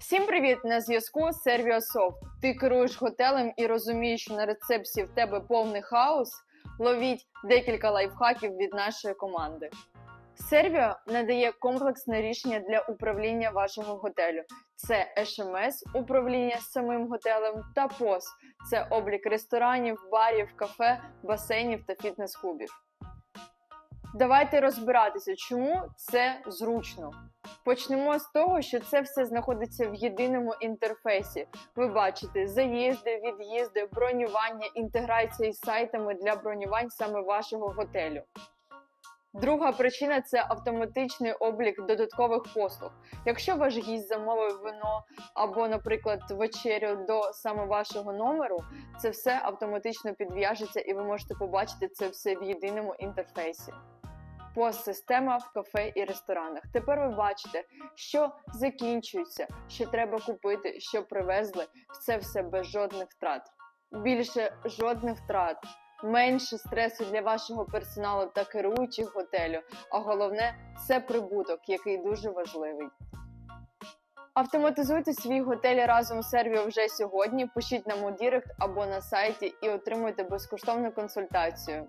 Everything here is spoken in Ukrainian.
Всім привіт! На зв'язку Serviosoft. Ти керуєш готелем і розумієш, що на рецепції в тебе повний хаос. Ловіть декілька лайфхаків від нашої команди. Servio надає комплексне рішення для управління вашого готелю. Це SMS, управління самим готелем та POS – це облік ресторанів, барів, кафе, басейнів та фітнес-клубів. Давайте розбиратися, чому це зручно. Почнемо з того, що це все знаходиться в єдиному інтерфейсі. Ви бачите заїзди, від'їзди, бронювання, інтеграція із сайтами для бронювань саме вашого готелю. Друга причина це автоматичний облік додаткових послуг. Якщо ваш гість замовив вино або, наприклад, вечерю до саме вашого номеру, це все автоматично підв'яжеться і ви можете побачити це все в єдиному інтерфейсі. Пост-система в кафе і ресторанах. Тепер ви бачите, що закінчується, що треба купити, що привезли. Це все без жодних втрат. Більше жодних втрат, менше стресу для вашого персоналу та керуючих готелю. А головне це прибуток, який дуже важливий. Автоматизуйте свій готель разом з сервіо вже сьогодні. Пишіть нам у Дірект або на сайті і отримуйте безкоштовну консультацію.